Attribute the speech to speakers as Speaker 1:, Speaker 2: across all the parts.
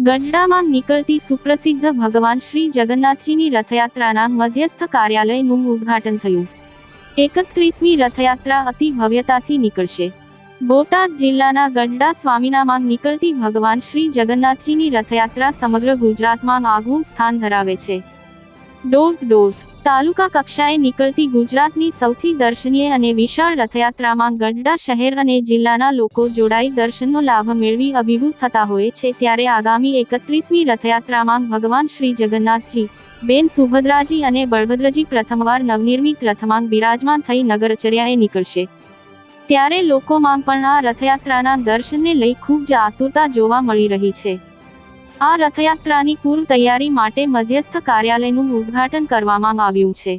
Speaker 1: ગઢડામાં નીકળતી સુપ્રસિદ્ધ ભગવાન શ્રી જગન્નાથજીની રથયાત્રાના મધ્યસ્થ કાર્યાલયનું ઉદ્ઘાટન થયું. એકત્રીસમી રથયાત્રા અતિ ભવ્યતાથી નીકળશે. બોટાદ જિલ્લાના ગઢડા સ્વામિનામાં નીકળતી ભગવાન શ્રી જગન્નાથજીની રથયાત્રા સમગ્ર ગુજરાતમાં આગવું સ્થાન ધરાવે છે. ડોટ ડોટ તાલુકા કક્ષાએ નીકળતી ગુજરાતની સૌથી દર્શનીય અને વિશાળ રથયાત્રામાં ગઢડા શહેર અને જિલ્લાના લોકો જોડાઈ દર્શનનો લાભ મેળવી અભિભૂત થતા હોય છે ત્યારે આગામી એકત્રીસમી રથયાત્રામાં ભગવાન શ્રી જગન્નાથજી, બેન સુભદ્રાજી અને બળભદ્રજી પ્રથમવાર નવનિર્મિત રથમાં બિરાજમાન થઈ નગરચર્યાએ નીકળશે. ત્યારે લોકોમાં પણ આ રથયાત્રાના દર્શનને લઈ ખૂબ જ આતુરતા જોવા મળી રહી છે. આ રથયાત્રાની પૂર્વ તૈયારી માટે મધ્યસ્થ કાર્યાલયનું ઉદ્ઘાટન કરવામાં આવ્યું છે.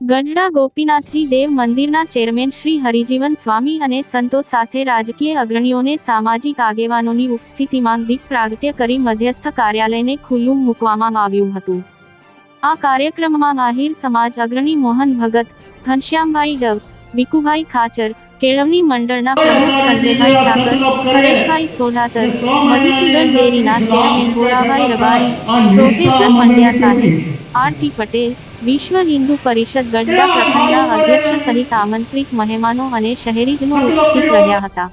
Speaker 1: ગઢડા ગોપીનાથજી દેવ મંદિરના ચેરમેન શ્રી હરિજીવન સ્વામી અને સંતો સાથે રાજકીય અગ્રણીઓને સામાજિક આગેવાનોની ઉપસ્થિતિમાં દીપ પ્રાગટ્ય કરી મધ્યસ્થ કાર્યાલયને ખુલ્લું મૂકવામાં આવ્યું હતું. આ કાર્યક્રમમાં આહિર સમાજ અગ્રણી મોહન ભગત, ઘનશ્યામભાઈ ડવ વિકુભાઈ ખાચર કેળવણી મંડળના પ્રમુખ સંજયભાઈ ઠાકર હરેશભાઈ સોલાતર મધુસૂદન ડેરીના ચેરમેન ગોળાભાઈ રબારી પ્રોફેસર પંડ્યા સાહેબ આરટી પટેલ વિશ્વ હિન્દુ પરિષદ ગઢડા પ્રખંડના અધ્યક્ષ સહિત આમંત્રિત મહેમાનો અને શહેરીજનો ઉપસ્થિત રહ્યા હતા.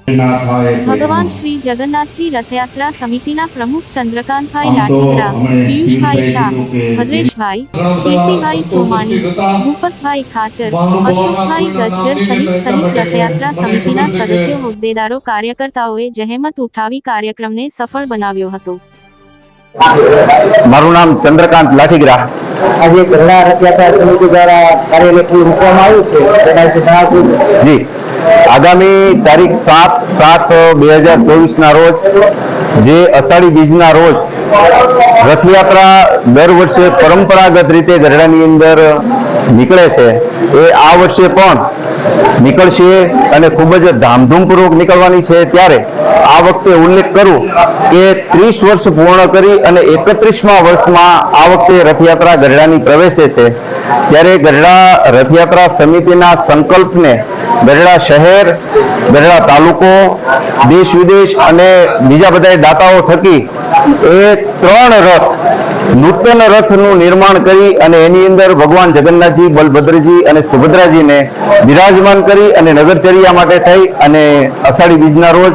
Speaker 1: ભગવાન શ્રી જગન્નાથજી રથયાત્રા સમિતિના પ્રમુખ ચંદ્રકાંતભાઈ લાઠીકરા પિયુષભાઈ શાહ ભદ્રેશભાઈ કીર્તિભાઈ સોમાણી ભૂપતભાઈ ખાચર અશોકભાઈ ગજ્જર સહિત સહિત રથયાત્રા સમિતિના સદસ્યો હોદ્દેદારો કાર્યકર્તાઓએ જહેમત ઉઠાવી કાર્યક્રમને સફળ બનાવ્યો હતો.
Speaker 2: મારું નામ ચંદ્રકાંત લાઠીગ્રા.
Speaker 3: આજે ગરડા રથયાત્રા સમિતિ દ્વારા કાર્યાલય મૂકવામાં આવ્યું છે. તેના વિશે જણાવશો?
Speaker 2: જી. આગામી તારીખ સાત સાત બે હજાર ચોવીસ ના રોજ જે અષાઢી બીજના રોજ રથયાત્રા દર વર્ષે પરંપરાગત રીતે ગરડાની અંદર નીકળે છે. એ આ વર્ષે પણ નીકળશે અને ખૂબ જ ધામધૂમપૂર્વક નીકળવાની છે. ત્યારે આ વખતે ઉલ્લેખ કરું કે ત્રીસ વર્ષ પૂર્ણ કરી અને એકત્રીસમાં વર્ષમાં આ વખતે રથયાત્રા ગઢડાની પ્રવેશે છે. ત્યારે ગઢડા રથયાત્રા સમિતિના સંકલ્પને ગઢડા શહેર, ગઢડા તાલુકો, દેશ વિદેશ અને બીજા બધા દાતાઓ થકી એ ત્રણ રથ નૂતન રથનું નિર્માણ કરી અને એની અંદર ભગવાન જગન્નાથજી, બલભદ્રજી અને સુભદ્રાજીને બિરાજમાન કરી અને નગરચર્યા માટે થઈ અને અષાઢી બીજના રોજ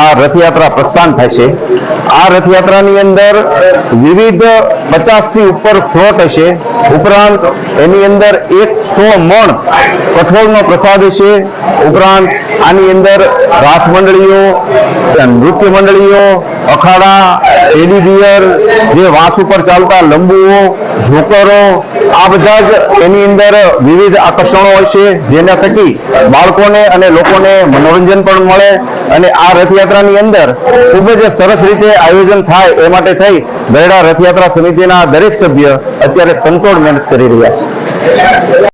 Speaker 2: આ રથયાત્રા પ્રસ્થાન થશે. આ રથયાત્રાની અંદર વિવિધ પચાસથી ઉપર ફ્લોટ હશે. ઉપરાંત એની અંદર એકસો મણ કઠોળનો પ્રસાદ હશે. ઉપરાંત આની અંદર રાસ મંડળીઓ નૃત્ય મંડળીઓ અખાડા એડીડીયર જે વાંસ ઉપર ચાલતા લંબુઓ, જોકરો, આ બધા જ એની અંદર વિવિધ આકર્ષણો હોય છે, જેના થકી બાળકોને અને લોકોને મનોરંજન પણ મળે અને આ રથયાત્રાની અંદર ખૂબ જ સરસ રીતે આયોજન થાય એ માટે થઈ ગરડા રથયાત્રા સમિતિના દરેક સભ્ય અત્યારે તંતોડ મહેનત કરી રહ્યા છે.